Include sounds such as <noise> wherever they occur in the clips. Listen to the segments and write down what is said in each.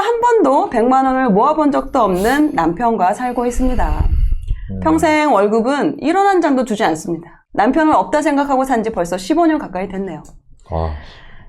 한 번도 100만 원을 모아본 적도 없는 남편과 살고 있습니다. 음. 평생 월급은 1원 한 장도 주지 않습니다. 남편을 없다 생각하고 산 지 벌써 15년 가까이 됐네요. 아,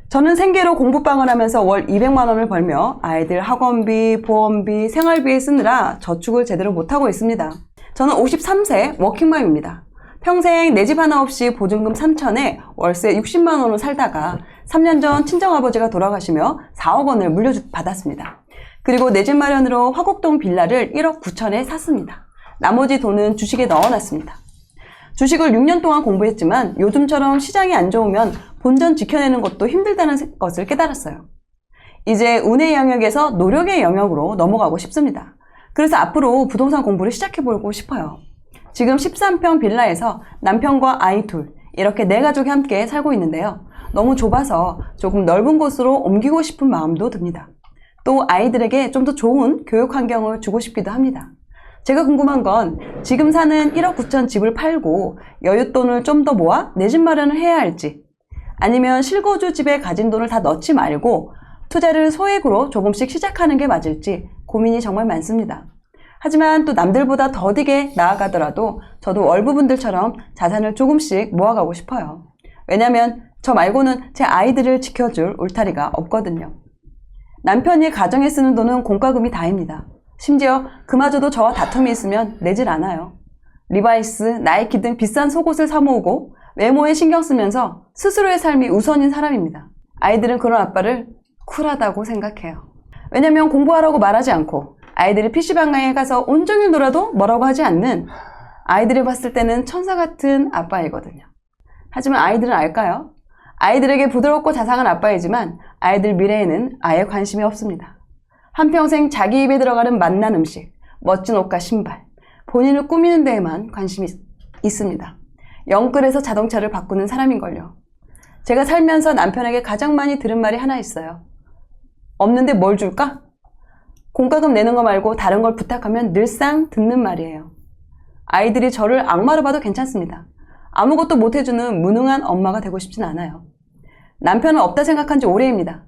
저는 생계로 공부방을 하면서 월 200만 원을 벌며 아이들 학원비, 보험비, 생활비에 쓰느라 저축을 제대로 못하고 있습니다. 저는 53세 워킹맘입니다. 평생 내 집 하나 없이 보증금 3천에 월세 60만 원으로 살다가 3년 전 친정아버지가 돌아가시며 4억 원을 물려받았습니다. 그리고 내 집 마련으로 화곡동 빌라를 1억 9천에 샀습니다. 나머지 돈은 주식에 넣어놨습니다. 주식을 6년 동안 공부했지만 요즘처럼 시장이 안 좋으면 본전 지켜내는 것도 힘들다는 것을 깨달았어요. 이제 운의 영역에서 노력의 영역으로 넘어가고 싶습니다. 그래서 앞으로 부동산 공부를 시작해보고 싶어요. 지금 13평 빌라에서 남편과 아이 둘, 이렇게 네 가족이 함께 살고 있는데요. 너무 좁아서 조금 넓은 곳으로 옮기고 싶은 마음도 듭니다. 또 아이들에게 좀 더 좋은 교육 환경을 주고 싶기도 합니다. 제가 궁금한 건 지금 사는 1억 9천 집을 팔고 여윳돈을 좀 더 모아 내 집 마련을 해야 할지 아니면 실거주 집에 가진 돈을 다 넣지 말고 투자를 소액으로 조금씩 시작하는 게 맞을지 고민이 정말 많습니다. 하지만 또 남들보다 더디게 나아가더라도 저도 월부분들처럼 자산을 조금씩 모아가고 싶어요. 왜냐면 저 말고는 제 아이들을 지켜줄 울타리가 없거든요. 남편이 가정에 쓰는 돈은 공과금이 다입니다. 심지어 그마저도 저와 다툼이 있으면 내질 않아요. 리바이스, 나이키 등 비싼 속옷을 사 모으고 외모에 신경 쓰면서 스스로의 삶이 우선인 사람입니다. 아이들은 그런 아빠를 쿨하다고 생각해요. 왜냐면 공부하라고 말하지 않고 아이들이 PC방에 가서 온종일 놀아도 뭐라고 하지 않는 아이들이 봤을 때는 천사 같은 아빠이거든요. 하지만 아이들은 알까요? 아이들에게 부드럽고 자상한 아빠이지만 아이들 미래에는 아예 관심이 없습니다. 한평생 자기 입에 들어가는 맛난 음식, 멋진 옷과 신발, 본인을 꾸미는 데에만 관심이 있- 있습니다. 영끌에서 자동차를 바꾸는 사람인걸요. 제가 살면서 남편에게 가장 많이 들은 말이 하나 있어요. 없는데 뭘 줄까? 공과금 내는 거 말고 다른 걸 부탁하면 늘상 듣는 말이에요. 아이들이 저를 악마로 봐도 괜찮습니다. 아무것도 못 해주는 무능한 엄마가 되고 싶진 않아요. 남편은 없다 생각한 지 오래입니다.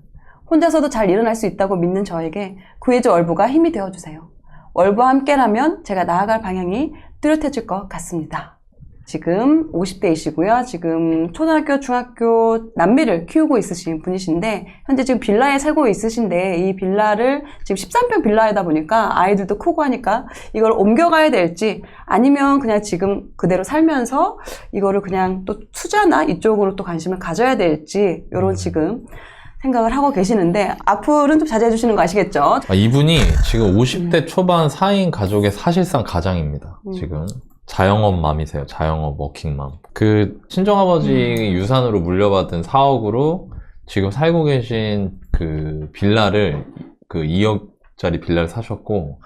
혼자서도 잘 일어날 수 있다고 믿는 저에게 구해줘 월부가 힘이 되어주세요. 월부와 함께라면 제가 나아갈 방향이 뚜렷해질 것 같습니다. 지금 50대이시고요. 지금 초등학교, 중학교 남매를 키우고 있으신 분이신데 현재 지금 빌라에 살고 있으신데 이 빌라를 지금 13평 빌라이다 보니까 아이들도 크고 하니까 이걸 옮겨가야 될지 아니면 그냥 지금 그대로 살면서 이거를 그냥 또 투자나 이쪽으로 또 관심을 가져야 될지 이런 지금 생각을 하고 계시는데 악플은 좀 자제해 주시는 거 아시겠죠? 아, 이분이 지금 50대 초반 4인 가족의 사실상 가장입니다. 음. 지금. 자영업 맘이세요. 자영업 워킹맘. 그 친정아버지 유산으로 물려받은 4억으로 지금 살고 계신 그 빌라를 그 2억짜리 빌라를 사셨고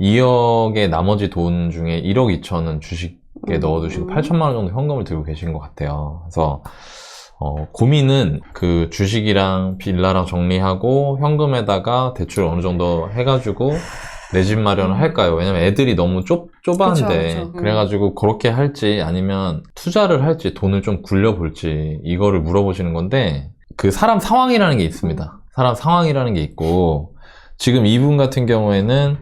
2억의 나머지 돈 중에 1억 2천은 주식에 음. 넣어두시고 8천만 원 정도 현금을 들고 계신 것 같아요. 그래서 어, 고민은 그 주식이랑 빌라랑 정리하고 현금에다가 대출 어느 정도 해가지고 내 집 마련을 할까요? 왜냐면 애들이 너무 좁, 좁아한데 그쵸, 그쵸. 음. 그래가지고 그렇게 할지 아니면 투자를 할지 돈을 좀 굴려볼지 이거를 물어보시는 건데 그 사람 상황이라는 게 있습니다. 사람 상황이라는 게 있고 지금 이분 같은 경우에는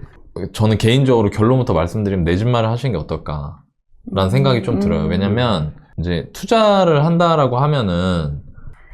저는 개인적으로 결론부터 말씀드리면 내 집 마련 하시는 게 어떨까라는 생각이 좀 들어요. 음. 왜냐면 이제 투자를 한다라고 하면은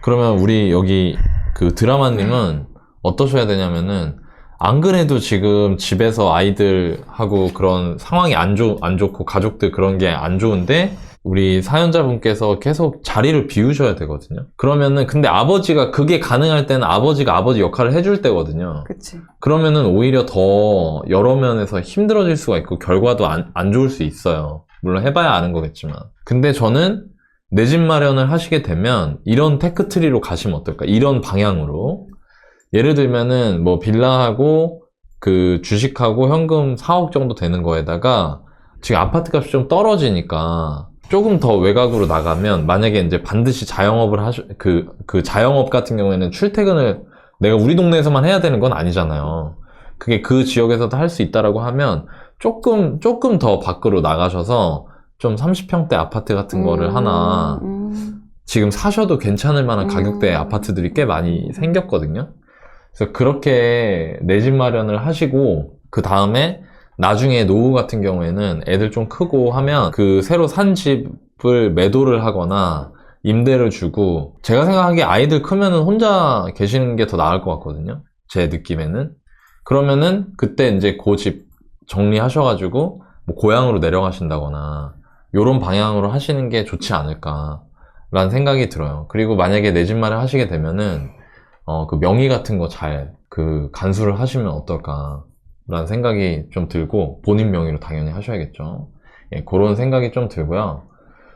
그러면 우리 여기 그 드라마님은 어떠셔야 되냐면은 안 그래도 지금 집에서 아이들하고 그런 상황이 안, 좋, 안 좋고 가족들 그런 게 안 좋은데 우리 사연자분께서 계속 자리를 비우셔야 되거든요. 그러면은 근데 아버지가 그게 가능할 때는 아버지가 아버지 역할을 해줄 때거든요. 그치. 그러면은 오히려 더 여러 면에서 힘들어질 수가 있고 결과도 안, 안 좋을 수 있어요. 물론 해봐야 아는 거겠지만. 근데 저는 내 집 마련을 하시게 되면 이런 테크트리로 가시면 어떨까? 이런 방향으로. 예를 들면은 뭐 빌라하고 그 주식하고 현금 4억 정도 되는 거에다가 지금 아파트 값이 좀 떨어지니까 조금 더 외곽으로 나가면 만약에 이제 반드시 자영업을 하시, 그, 그 자영업 같은 경우에는 출퇴근을 내가 우리 동네에서만 해야 되는 건 아니잖아요. 그게 그 지역에서도 할 수 있다라고 하면 조금, 조금 더 밖으로 나가셔서 좀 30평대 아파트 같은 거를 음, 하나 음. 지금 사셔도 괜찮을 만한 음. 가격대의 아파트들이 꽤 많이 생겼거든요. 그래서 그렇게 내 집 마련을 하시고 그 다음에 나중에 노후 같은 경우에는 애들 좀 크고 하면 그 새로 산 집을 매도를 하거나 임대를 주고 제가 생각하기에 아이들 크면은 혼자 계시는 게 더 나을 것 같거든요. 제 느낌에는. 그러면은 그때 이제 그 집 정리하셔가지고 뭐 고향으로 내려가신다거나 요런 방향으로 하시는 게 좋지 않을까 라는 생각이 들어요. 그리고 만약에 내 집 마련 하시게 되면은 어, 그 명의 같은 거 잘 그 간수를 하시면 어떨까라는 생각이 좀 들고 본인 명의로 당연히 하셔야겠죠. 예, 그런 생각이 좀 들고요.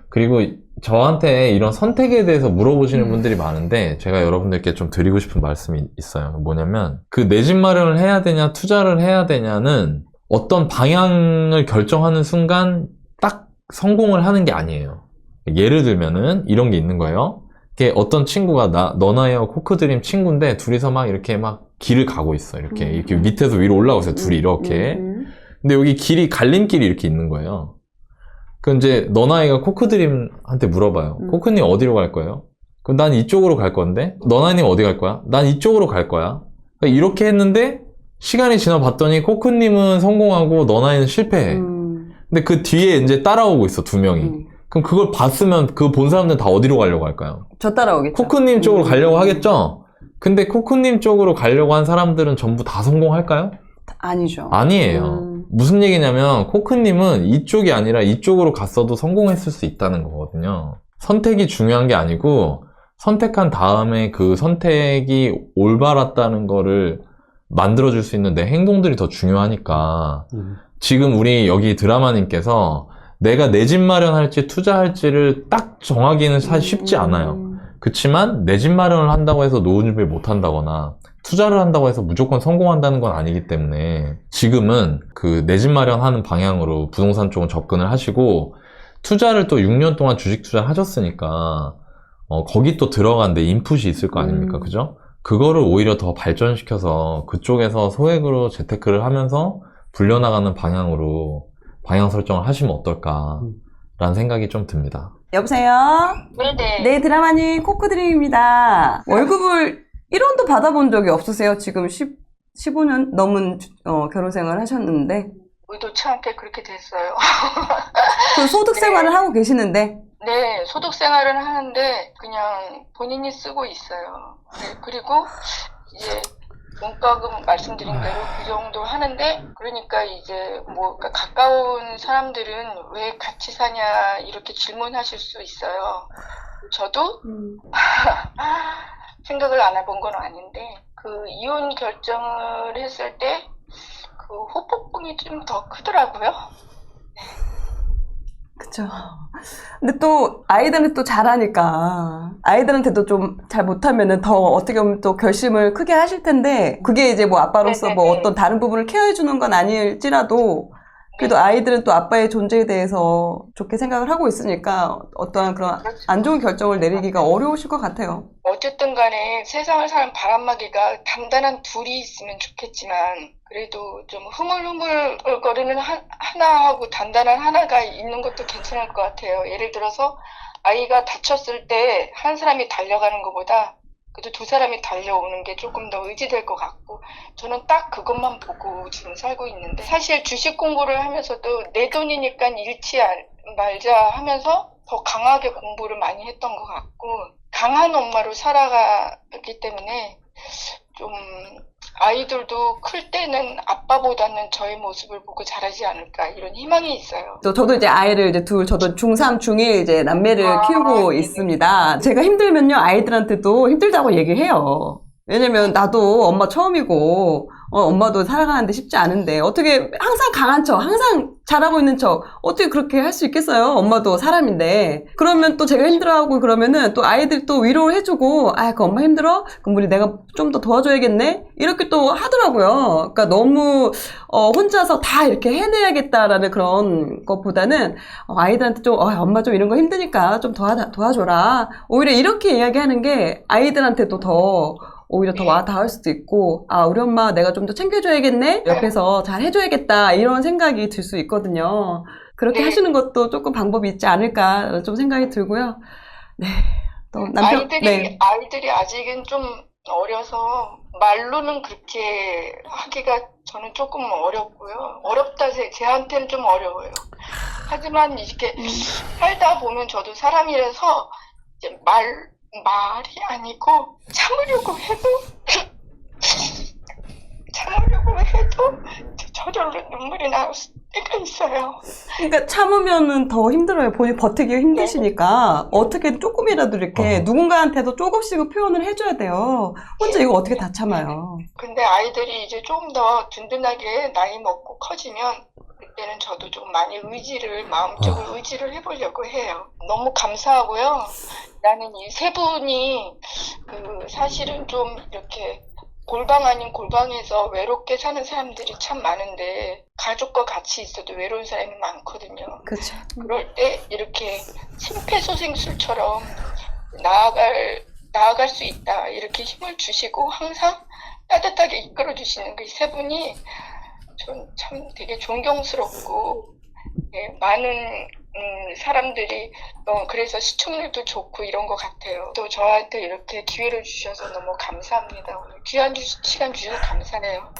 그리고 저한테 이런 선택에 대해서 물어보시는 음. 분들이 많은데 제가 여러분들께 좀 드리고 싶은 말씀이 있어요. 뭐냐면 그 내 집 마련을 해야 되냐 투자를 해야 되냐는 어떤 방향을 결정하는 순간 딱 성공을 하는 게 아니에요. 예를 들면은 이런 게 있는 거예요. 이게 어떤 친구가 나 너나요 코크드림 친구인데 둘이서 막 이렇게 막 길을 가고 있어. 이렇게 음. 이렇게 밑에서 위로 올라오고 있어요. 둘이 이렇게. 음, 근데 여기 길이 갈림길이 이렇게 있는 거예요. 그 이제 너나이가 코크드림한테 물어봐요. 음. 코크님 어디로 갈 거예요? 그럼 난 이쪽으로 갈 건데 너나이님 어디 갈 거야? 난 이쪽으로 갈 거야. 그러니까 이렇게 했는데 시간이 지나 봤더니 코크님은 성공하고 너나이는 실패해. 음, 근데 그 뒤에 이제 따라오고 있어 두 명이. 음. 그럼 그걸 봤으면 그 본 사람들은 다 어디로 가려고 할까요? 저 따라오겠죠. 코크님 쪽으로 음. 가려고 하겠죠? 근데 코크님 쪽으로 가려고 한 사람들은 전부 다 성공할까요? 아니죠. 아니에요. 음. 무슨 얘기냐면 코크님은 이쪽이 아니라 이쪽으로 갔어도 성공했을 수 있다는 거거든요. 선택이 중요한 게 아니고 선택한 다음에 그 선택이 올바랐다는 거를 만들어줄 수 있는 내 행동들이 더 중요하니까 음. 지금 우리 여기 드라마님께서 내가 내 집 마련할지 투자할지를 딱 정하기는 사실 쉽지 않아요. 음. 그렇지만 내 집 마련을 한다고 해서 노후 준비를 못 한다거나 투자를 한다고 해서 무조건 성공한다는 건 아니기 때문에 지금은 그 내 집 마련하는 방향으로 부동산 쪽은 접근을 하시고 투자를 또 6년 동안 주식 투자 하셨으니까 어, 거기 또 들어간 데 인풋이 있을 거 아닙니까? 음. 그죠? 그거를 오히려 더 발전시켜서 그쪽에서 소액으로 재테크를 하면서 불려나가는 방향으로 방향 설정을 하시면 어떨까라는 생각이 좀 듭니다. 여보세요? 네네. 네, 드라마님 코크드림입니다. 월급을 1원도 받아본 적이 없으세요? 지금 10, 15년 넘은 어, 결혼 생활 하셨는데. 의도치 않게 그렇게 됐어요. <laughs> 그 소득 생활을 하고 계시는데. 네, 소득 생활은 하는데 그냥 본인이 쓰고 있어요. 네, 그리고 이제 원가금 말씀드린 대로 그 정도 하는데 그러니까 이제 뭐 그러니까 가까운 사람들은 왜 같이 사냐 이렇게 질문하실 수 있어요. 저도 <laughs> 생각을 안 해본 건 아닌데 그 이혼 결정을 했을 때그 후폭풍이 좀 더 크더라고요. 그쵸. 근데 또 아이들은 또 잘하니까 아이들한테도 좀 잘 못하면은 더 어떻게 보면 또 결심을 크게 하실 텐데 그게 이제 뭐 아빠로서 뭐 네네네. 어떤 다른 부분을 케어해 주는 건 아닐지라도 그래도 네. 아이들은 또 아빠의 존재에 대해서 좋게 생각을 하고 있으니까 어떠한 그런 그렇죠. 안 좋은 결정을 내리기가 어려우실 것 같아요. 어쨌든 간에 세상을 사는 바람막이가 단단한 둘이 있으면 좋겠지만 그래도 좀 흐물흐물거리는 한- 하나하고 단단한 하나가 있는 것도 괜찮을 것 같아요. 예를 들어서 아이가 다쳤을 때 한 사람이 달려가는 것보다 그래도 두 사람이 달려오는 게 조금 더 의지될 것 같고 저는 딱 그것만 보고 지금 살고 있는데 사실 주식 공부를 하면서도 내 돈이니까 잃지 알- 말자 하면서 더 강하게 공부를 많이 했던 것 같고 강한 엄마로 살아가기 때문에 좀 아이들도 클 때는 아빠보다는 저의 모습을 보고 자라지 않을까 이런 희망이 있어요. 또 저도 이제 아이를 이제 둘, 저도 중3, 중1 이제 남매를 아, 키우고 네네. 있습니다. 제가 힘들면요, 아이들한테도 힘들다고 얘기해요. 왜냐면 나도 엄마 처음이고, 어, 엄마도 살아가는데 쉽지 않은데, 어떻게 항상 강한 척, 항상 잘하고 있는 척, 어떻게 그렇게 할 수 있겠어요? 엄마도 사람인데. 그러면 또 제가 힘들어하고 그러면은 또 아이들 또 위로를 해주고, 아, 그 엄마 힘들어? 그럼 우리 내가 좀 더 도와줘야겠네? 이렇게 또 하더라고요. 그러니까 너무 어, 혼자서 다 이렇게 해내야겠다라는 그런 것보다는 어, 아이들한테 좀, 어, 엄마 좀 이런 거 힘드니까 좀 도와, 도와줘라. 오히려 이렇게 이야기하는 게 아이들한테도 더 오히려 더 와 닿을 수도 있고, 아, 우리 엄마 내가 좀 더 챙겨줘야겠네? 옆에서 잘 해줘야겠다. 이런 생각이 들 수 있거든요. 그렇게 네. 하시는 것도 조금 방법이 있지 않을까 좀 생각이 들고요. 네. 또 남편, 아이들이 네. 아이들이 아직은 좀 어려서 말로는 그렇게 하기가 저는 조금 어렵고요. 어렵다, 제, 제한테는 좀 어려워요. 하지만 이렇게 살다 보면 저도 사람이라서 이제 말, 말이 아니고 참으려고 해도 <laughs> 참으려고 해도 저절로 눈물이 나올 때가 있어요. 그러니까 참으면은 더 힘들어요. 본인 버티기가 힘드시니까 어떻게 조금이라도 이렇게 어. 누군가한테도 조금씩은 표현을 해줘야 돼요. 혼자 이거 어떻게 다 참아요. 근데 아이들이 이제 조금 더 든든하게 나이 먹고 커지면 그 때는 저도 좀 많이 의지를 마음적으로 의지를 해보려고 해요. 너무 감사하고요. 나는 이 세 분이 그 사실은 좀 이렇게 골방 아닌 골방에서 외롭게 사는 사람들이 참 많은데 가족과 같이 있어도 외로운 사람이 많거든요. 그렇죠. 그럴 때 이렇게 심폐소생술처럼 나아갈 나아갈 수 있다 이렇게 힘을 주시고 항상 따뜻하게 이끌어 주시는 그 세 분이 전 참 되게 존경스럽고 예, 많은 음, 사람들이 어, 그래서 시청률도 좋고 이런 것 같아요. 또 저한테 이렇게 기회를 주셔서 너무 감사합니다. 오늘 귀한 주- 시간 주셔서 감사해요.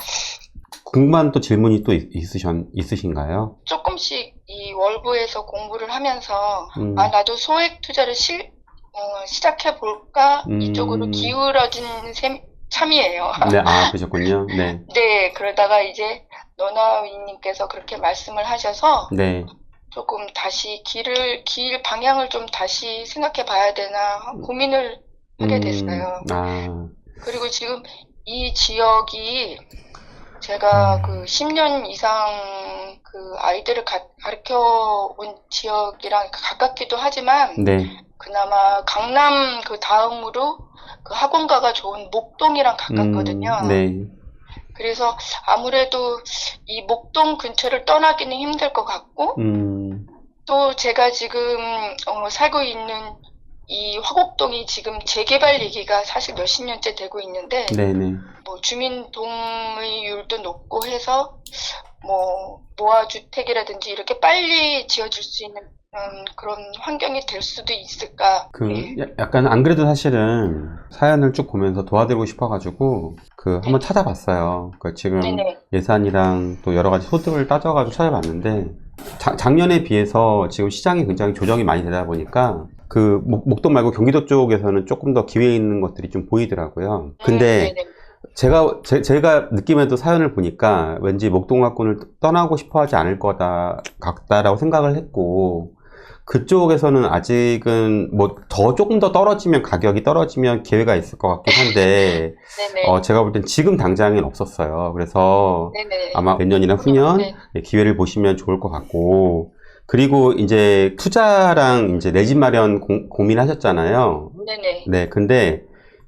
궁금한 또 질문이 또 있, 있으셨, 있으신가요? 조금씩 이 월부에서 공부를 하면서 음, 아, 나도 소액 투자를 실, 어, 시작해 볼까? 음. 이쪽으로 기울어진 셈, 참이에요. 네, 아, <laughs> 그러셨군요. 네. 네, 그러다가 이제 너나위님께서 그렇게 말씀을 하셔서 네. 조금 다시 길을, 길 방향을 좀 다시 생각해 봐야 되나 고민을 하게 음, 됐어요. 아, 그리고 지금 이 지역이 제가 그 10년 이상 그 아이들을 가, 가르쳐 온 지역이랑 가깝기도 하지만 네. 그나마 강남 그 다음으로 그 학원가가 좋은 목동이랑 가깝거든요. 음, 네. 그래서 아무래도 이 목동 근처를 떠나기는 힘들 것 같고 음, 또 제가 지금 어, 살고 있는 이 화곡동이 지금 재개발 얘기가 사실 몇십 년째 되고 있는데 네네. 뭐 주민동의율도 높고 해서 뭐 모아주택이라든지 이렇게 빨리 지어질 수 있는 음, 그런 환경이 될 수도 있을까? 그, 예. 야- 약간, 안 그래도 사실은 사연을 쭉 보면서 도와드리고 싶어가지고, 그, 한번 찾아봤어요. 그, 지금 네네. 예산이랑 또 여러 가지 소득을 따져가지고 찾아봤는데, 자- 작년에 비해서 지금 시장이 굉장히 조정이 많이 되다 보니까, 그, 목, 목동 말고 경기도 쪽에서는 조금 더 기회 있는 것들이 좀 보이더라고요. 근데, 음, 네네. 제가 제, 가 느낌에도 사연을 보니까 왠지 목동학군을 떠나고 싶어하지 않을 거다 같다라고 생각을 했고 그쪽에서는 아직은 뭐 더 조금 더 떨어지면 가격이 떨어지면 기회가 있을 것 같긴 한데 네네. <laughs> 어, 제가 볼 땐 지금 당장엔 없었어요. 그래서 네네. 아마 내년이나 후년 네. 기회를 보시면 좋을 것 같고 그리고 이제 투자랑 이제 내 집 마련 고, 고민하셨잖아요. 네네. 네, 근데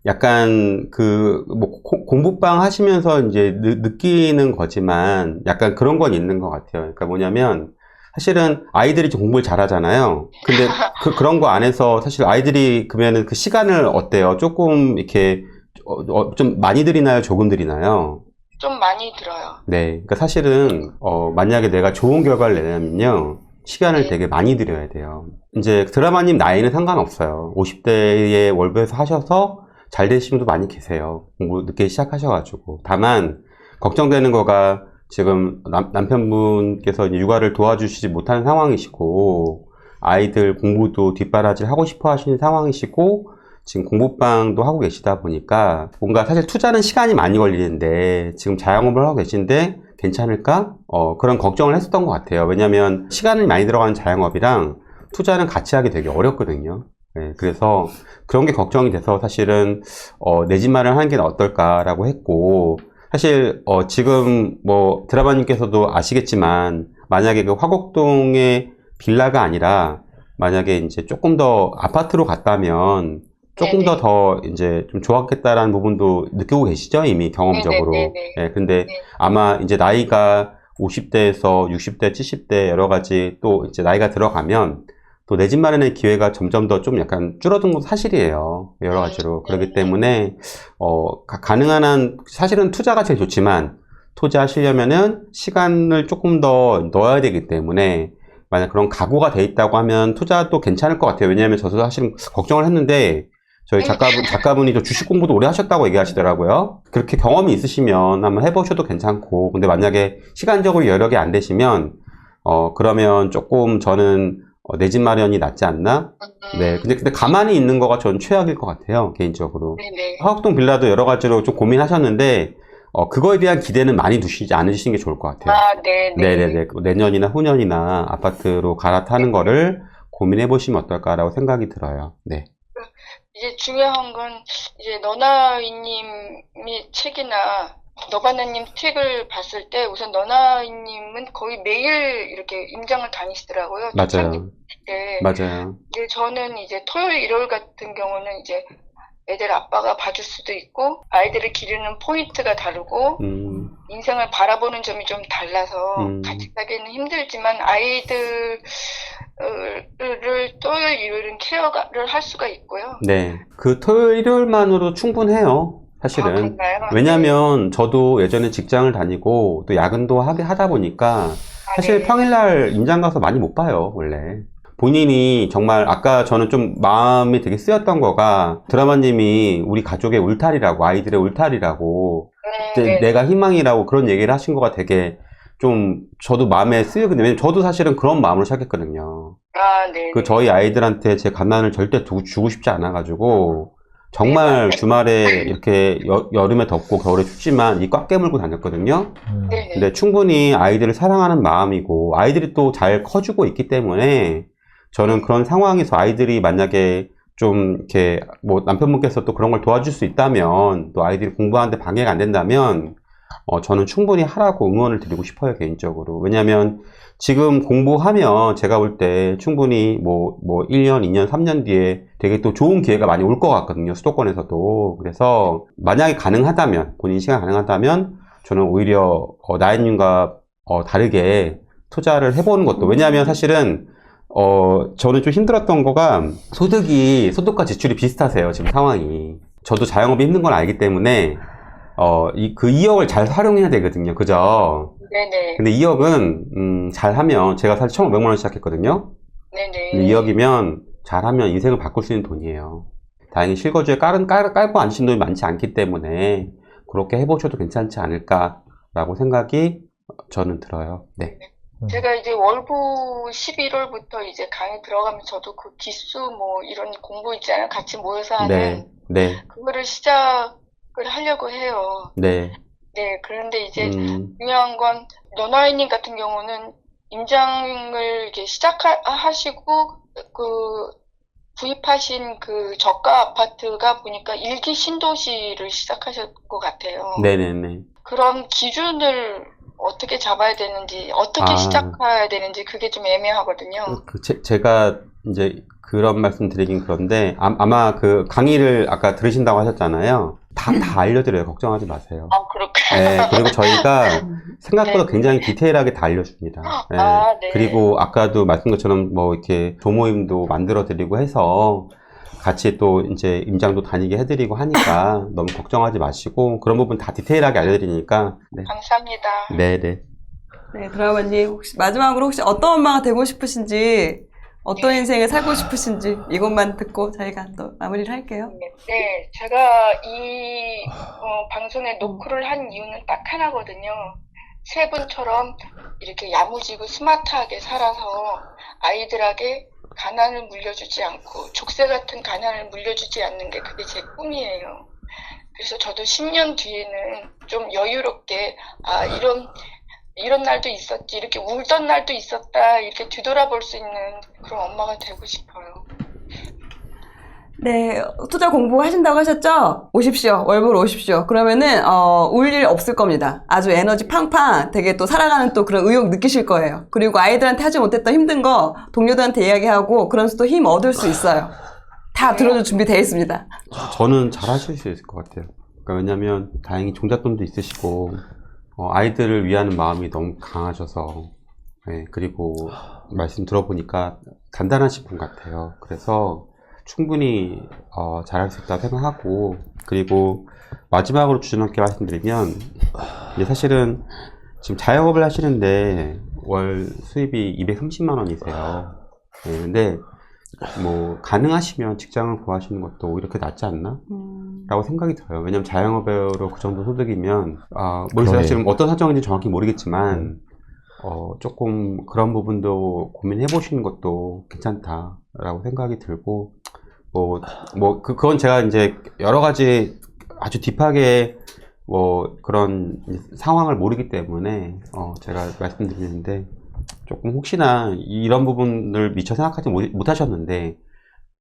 약간 그, 뭐, 고- 공부방 하시면서 이제 느, 느끼는 거지만 약간 그런 건 있는 것 같아요. 그러니까 뭐냐면 사실은 아이들이 좀 공부를 잘하잖아요. 근데 <laughs> 그, 그런 거 안에서 사실 아이들이 그러면은 그 시간을 어때요? 조금 이렇게 어, 어, 좀 많이 들이나요? 조금 들이나요? 좀 많이 들어요. 네. 그러니까 사실은, 어, 만약에 내가 좋은 결과를 내려면요. 시간을 네. 되게 많이 들여야 돼요. 이제 드라마님 나이는 상관없어요. 50대에 월부에서 하셔서 잘 되신 분도 많이 계세요. 공부 늦게 시작하셔가지고. 다만, 걱정되는 거가 지금 남, 남편분께서 이제 육아를 도와주시지 못하는 상황이시고, 아이들 공부도 뒷바라지 하고 싶어 하시는 상황이시고, 지금 공부방도 하고 계시다 보니까 뭔가 사실 투자는 시간이 많이 걸리는데 지금 자영업을 하고 계신데 괜찮을까? 어, 그런 걱정을 했었던 것 같아요. 왜냐면 시간이 많이 들어가는 자영업이랑 투자는 같이 하기 되게 어렵거든요. 네, 그래서 그런 게 걱정이 돼서 사실은 어, 내 집 마련하는 게 어떨까라고 했고 사실 어, 지금 뭐 드라마님께서도 아시겠지만 만약에 그 화곡동의 빌라가 아니라 만약에 이제 조금 더 아파트로 갔다면 조금 네네. 더더 이제 좀 좋았겠다라는 부분도 느끼고 계시죠 이미 경험적으로. 네네네네. 예, 근데 네. 아마 이제 나이가 50대에서 60대, 70대 여러 가지 또 이제 나이가 들어가면 또 내 집 마련의 기회가 점점 더 좀 약간 줄어든 것도 사실이에요. 여러 가지로. 그렇기 때문에 어 가- 가능한 한 사실은 투자가 제일 좋지만 투자하시려면은 시간을 조금 더 넣어야 되기 때문에 만약 그런 각오가 돼 있다고 하면 투자도 괜찮을 것 같아요. 왜냐하면 저도 사실 걱정을 했는데 저희 작가분, <laughs> 작가분이 또 주식 공부도 오래 하셨다고 얘기하시더라고요. 그렇게 경험이 있으시면 한번 해보셔도 괜찮고, 근데 만약에 시간적으로 여력이 안 되시면, 어, 그러면 조금 저는 어, 내 집 마련이 낫지 않나? 음, 네. 근데, 근데 가만히 있는 거가 전 최악일 것 같아요, 개인적으로. 네네. 화학동 빌라도 여러 가지로 좀 고민하셨는데, 어, 그거에 대한 기대는 많이 두시지 않으시는 게 좋을 것 같아요. 아, 네네. 네네네. 그 내년이나 후년이나 아파트로 갈아타는 거를 고민해 보시면 어떨까라고 생각이 들어요. 네. 이제 중요한 건 이제 너나이님의 책이나 너바나님 책을 봤을 때 우선 너나이님은 거의 매일 이렇게 임장을 다니시더라고요. 맞아요. 때. 맞아요. 이제 저는 이제 토요일, 일요일 같은 경우는 이제 애들 아빠가 봐줄 수도 있고 아이들을 기르는 포인트가 다르고 음, 인생을 바라보는 점이 좀 달라서 음. 같이 가기는 힘들지만 아이들을 토요일, 일요일은 케어를 할 수가 있고요. 네. 그 토요일, 일요일만으로 충분해요. 아, 사실은. 그런가요? 왜냐면 저도 예전에 직장을 다니고 또 야근도 하게 하다 보니까 아, 사실 네. 평일날 임장 가서 많이 못 봐요, 원래. 본인이 정말 아까 저는 좀 마음이 되게 쓰였던 거가 드라마님이 우리 가족의 울타리라고 아이들의 울타리라고 음, 이제 네. 내가 희망이라고 그런 얘기를 하신 거가 되게 좀 저도 마음에 쓰이거든요. 저도 사실은 그런 마음으로 시작했거든요. 아, 네. 그 저희 아이들한테 제 가난을 절대 두- 주고 싶지 않아 가지고 정말 주말에 이렇게 여, 여름에 덥고 겨울에 춥지만 이 꽉 깨물고 다녔거든요. 음. 네. 근데 충분히 아이들을 사랑하는 마음이고 아이들이 또 잘 커주고 있기 때문에 저는 그런 상황에서 아이들이 만약에 좀 이렇게 뭐 남편분께서 또 그런 걸 도와줄 수 있다면 또 아이들이 공부하는데 방해가 안 된다면 어 저는 충분히 하라고 응원을 드리고 싶어요 개인적으로 왜냐하면 지금 공부하면 제가 볼 때 충분히 뭐, 뭐 1년, 2년, 3년 뒤에 되게 또 좋은 기회가 많이 올 것 같거든요. 수도권에서도. 그래서 만약에 가능하다면, 본인 시간 가능하다면 저는 오히려 어, 나인님과 어, 다르게 투자를 해보는 것도. 왜냐하면 사실은 어, 저는 좀 힘들었던 거가 소득이, 소득과 지출이 비슷하세요. 지금 상황이. 저도 자영업이 힘든 걸 알기 때문에 어, 이, 그 2억을 잘 활용해야 되거든요. 그죠? 네네. 근데 2억은 음, 잘하면 제가 사실 처음 500만 원 시작했거든요. 네네. 근데 2억이면 잘하면 인생을 바꿀 수 있는 돈이에요. 다행히 실거주에 깔은, 깔, 깔고 앉으신 돈이 많지 않기 때문에 그렇게 해보셔도 괜찮지 않을까라고 생각이 저는 들어요. 네. 제가 이제 월부 11월부터 이제 강의 들어가면 저도 그 기수 뭐 이런 공부 있잖아요. 같이 모여서 하는 네. 네. 그거를 시작을 하려고 해요. 네. 네. 그런데 이제 음, 중요한 건 너나이님 같은 경우는 임장을 이렇게 시작하시고 그 구입하신 그 저가 아파트가 보니까 일기 신도시를 시작하실 것 같아요. 네네네. 그런 기준을 어떻게 잡아야 되는지, 어떻게 아. 시작해야 되는지 그게 좀 애매하거든요. 그 제, 제가 이제 그런 말씀 드리긴 그런데 아, 아마 그 강의를 아까 들으신다고 하셨잖아요. 다, 다 알려드려요. 걱정하지 마세요. 아, 그럴까요? 네, 그리고 저희가 <laughs> 생각보다 네. 굉장히 디테일하게 다 알려줍니다. 네. 아, 네. 그리고 아까도 말씀 것처럼 뭐 이렇게 조모임도 만들어 드리고 해서 같이 또 이제 임장도 다니게 해드리고 하니까 <laughs> 너무 걱정하지 마시고 그런 부분 다 디테일하게 알려드리니까 네, 감사합니다. 네, 네. 네, 드라마님 혹시 마지막으로 혹시 어떤 엄마가 되고 싶으신지 어떤 인생을 살고 싶으신지 이것만 듣고 저희가 또 마무리를 할게요. 네, 제가 이 어, 방송에 노크를 한 이유는 딱 하나거든요. 세 분처럼 이렇게 야무지고 스마트하게 살아서 아이들에게 가난을 물려주지 않고 족쇄 같은 가난을 물려주지 않는 게 그게 제 꿈이에요. 그래서 저도 10년 뒤에는 좀 여유롭게 아 이런 이런 날도 있었지 이렇게 울던 날도 있었다 이렇게 뒤돌아볼 수 있는 그런 엄마가 되고 싶어요. 네, 투자 공부하신다고 하셨죠? 오십시오. 월부로 오십시오. 그러면은 어, 울 일 없을 겁니다. 아주 에너지 팡팡 되게 또 살아가는 또 그런 의욕 느끼실 거예요. 그리고 아이들한테 하지 못했던 힘든 거 동료들한테 이야기하고 그러면서 또 힘 얻을 수 있어요. 다 들어줄 준비 되어 있습니다. 저는 잘 하실 수 있을 것 같아요. 그러니까 왜냐면 다행히 종잣돈도 있으시고 어, 아이들을 위하는 마음이 너무 강하셔서 네, 그리고 말씀 들어보니까 단단하신 분 같아요. 그래서 충분히 어, 잘할 수 있다고 생각하고 그리고 마지막으로 주저넘게 말씀드리면 사실은 지금 자영업을 하시는데 월 수입이 230만 원이세요. 네, 근데 뭐 가능하시면 직장을 구하시는 것도 오히려 그게 낫지 않나? 음. 라고 생각이 들어요. 왜냐면 자영업으로 그 정도 소득이면, 아, 뭐, 그러네. 지금 어떤 사정인지 정확히 모르겠지만, 어, 조금 그런 부분도 고민해 보시는 것도 괜찮다라고 생각이 들고, 뭐, 뭐, 그, 그건 제가 이제 여러 가지 아주 딥하게 뭐 그런 상황을 모르기 때문에, 어, 제가 말씀드리는데, 조금 혹시나 이런 부분을 미처 생각하지 못, 못하셨는데,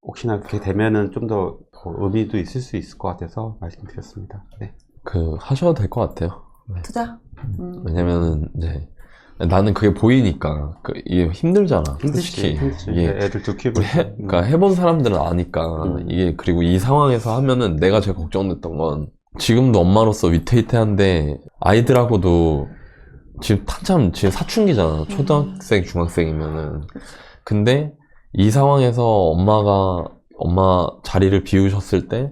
혹시나 그렇게 되면은 좀 더 의미도 있을 수 있을 것 같아서 말씀드렸습니다. 네. 그 하셔도 될 것 같아요. 투자. 음. 왜냐면은 이제 나는 그게 보이니까 그 이게 힘들잖아. 힘드시지, 힘드시. 이게 애들 또 키우고. 해, 그러니까 해본 사람들은 아니까 음. 이게 그리고 이 상황에서 하면은 내가 제일 걱정됐던 건 지금도 엄마로서 위태위태한데 아이들하고도 지금 한참 지금 사춘기잖아. 초등학생 중학생이면은. 근데 이 상황에서 엄마가 엄마 자리를 비우셨을 때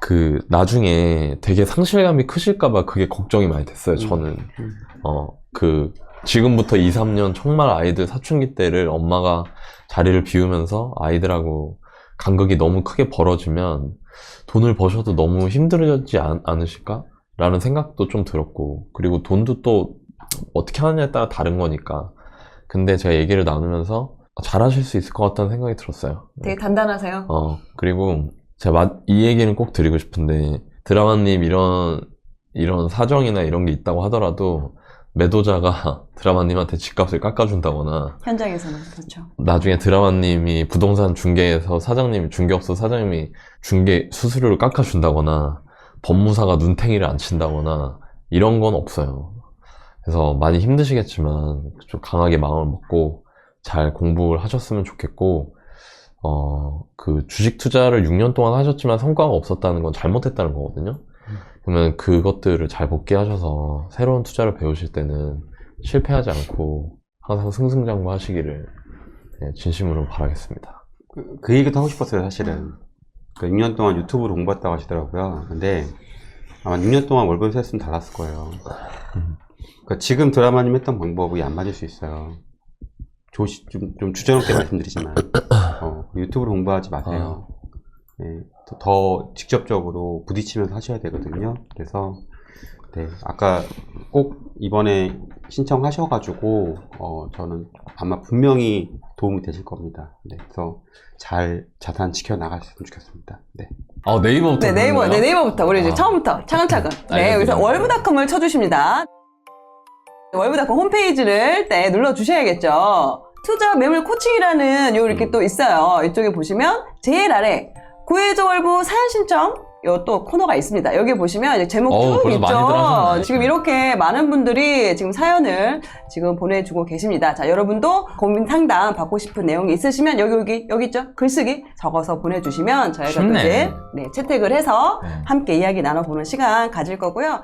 그 나중에 되게 상실감이 크실까봐 그게 걱정이 많이 됐어요 저는. 음. 어그 지금부터 2, 3년 정말 아이들 사춘기 때를 엄마가 자리를 비우면서 아이들하고 간극이 너무 크게 벌어지면 돈을 버셔도 너무 힘들어지지 않, 않으실까? 라는 생각도 좀 들었고 그리고 돈도 또 어떻게 하느냐에 따라 다른 거니까 근데 제가 얘기를 나누면서 잘하실 수 있을 것 같다는 생각이 들었어요 되게 단단하세요. 어, 그리고 제가 마- 이 얘기는 꼭 드리고 싶은데 드라마님 이런 이런 사정이나 이런 게 있다고 하더라도 매도자가 <laughs> 드라마님한테 집값을 깎아준다거나 현장에서는 그렇죠. 나중에 드라마님이 부동산 중개에서 사장님이 중개업소 사장님이 중개 수수료를 깎아준다거나 법무사가 눈탱이를 안 친다거나 이런 건 없어요. 그래서 많이 힘드시겠지만 좀 강하게 마음을 먹고 잘 공부를 하셨으면 좋겠고 어, 그 주식 투자를 6년 동안 하셨지만 성과가 없었다는 건 잘못했다는 거거든요. 그러면 그것들을 잘 복귀하셔서 새로운 투자를 배우실 때는 실패하지 않고 항상 승승장구 하시기를 네, 진심으로 바라겠습니다. 그, 그 얘기도 하고 싶었어요, 사실은. 그 6년 동안 유튜브를 공부했다고 하시더라고요. 근데 아마 6년 동안 월급을 했으면 달랐을 거예요. 그러니까 지금 드라마님 했던 방법이 안 맞을 수 있어요. 조시, 좀, 좀 주저넘게 말씀드리지만, 어, 유튜브를 공부하지 마세요. 네, 더, 더 직접적으로 부딪히면서 하셔야 되거든요. 그래서, 네, 아까 꼭 이번에 신청하셔가지고, 어, 저는 아마 분명히 도움이 되실 겁니다. 네, 그래서 잘 자산 지켜 나가셨으면 좋겠습니다. 네. 아 네이버부터 네, 네이버, 네, 네이버부터. 우리 이제 아. 처음부터 차근차근. 네. 여기서 월브닷컴을 쳐주십니다. 월브닷컴 홈페이지를 네, 눌러주셔야겠죠. 투자 매물 코칭이라는 요 이렇게 음. 또 있어요. 이쪽에 보시면 제일 아래 구해줘 월부 사연 신청 요 또 코너가 있습니다. 여기 보시면 이제 제목 어우, 쭉 벌써 있죠. 많이들 하셨네. 지금 이렇게 많은 분들이 지금 사연을 지금 보내주고 계십니다. 자, 여러분도 고민 상담 받고 싶은 내용이 있으시면 여기 여기 여기 있죠. 글쓰기 적어서 보내주시면 저희가 또 쉽네. 이제 네, 채택을 해서 네. 함께 이야기 나눠보는 시간 가질 거고요.